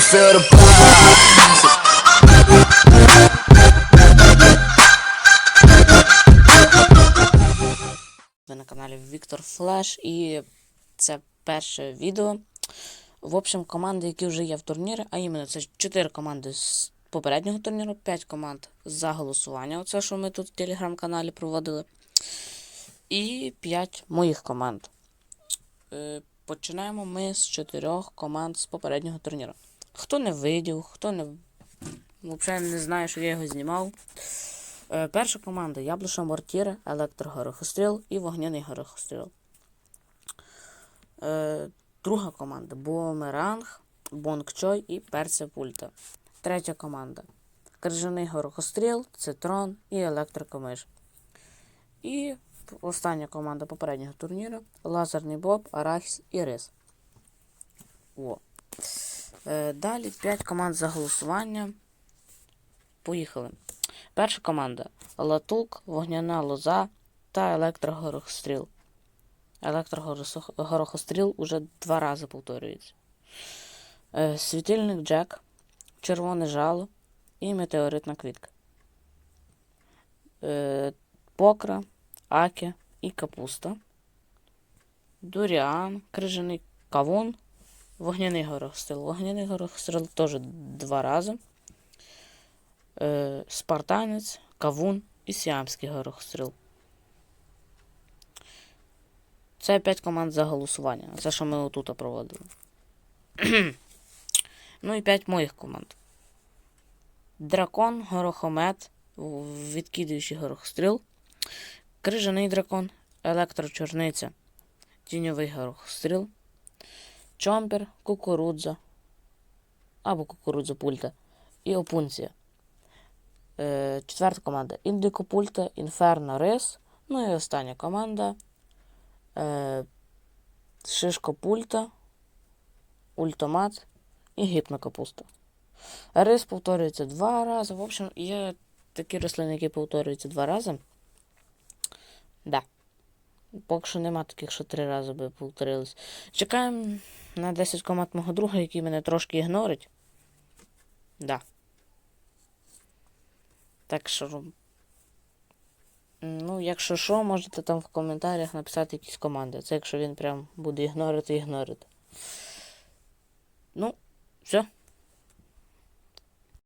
feel the buzz. Ви на каналі Віктор Флеш і це перше відео. В общем, команди, які вже є в турнірі, а іменно це 4 команди з попереднього турніру, 5 команд за голосування. Оце, що ми тут в телеграм-каналі проводили. І 5 моїх команд. Е, Починаємо ми з 4 команд з попереднього турніру. Хто не видів, хто не взагалі не знає, що я його знімав. Е, Перша команда Яблуша Мортіри, Електрогорохостріл і Вогняний Горохостріл. Е, Друга команда Бумеранг, Бонгчой і Перцепульта. Третя команда Крижаний Горохостріл, Цитрон і Електрокомиш. І остання команда попереднього турніру Лазерний Боб, Арахіс і Рис. О. Е, Далі 5 команд за голосування. Поїхали. Перша команда Латук, Вогняна Лоза та Електрогорохостріл. Електрогорохостріл уже два рази повторюється. Е, Світильник Джек, Червоне жало і метеоритна квітка. Е, Покра, Акі і капуста. Дуріан, крижаний кавун, вогняний горохостріл. Вогняний горохостріл теж два рази е, спартанець, кавун і сіамський горохостріл. Це 5 команд за голосування. Це що ми отут проводили. ну і 5 моїх команд. Дракон, горохомет, відкидуючий горохостріл, крижаний дракон, електрочорниця, тіньовий горохостріл, чомпер, кукурудза або кукурудза пульта і опунція. Е, четверта команда Індико Пульта, Інферно Рис. Ну і остання команда е, Шишко Пульта, Ультомат і Гіпнокапуста. Рис повторюється два рази. В общем, є такі рослини, які повторюються два рази. Да. Поки що нема таких, що три рази би повторились. Чекаємо на 10 команд мого друга, який мене трошки ігнорить. Да. Так що. Ну, якщо що, можете там в коментарях написати якісь команди. Це якщо він прям буде ігнорити, ігнорити. Ну, все.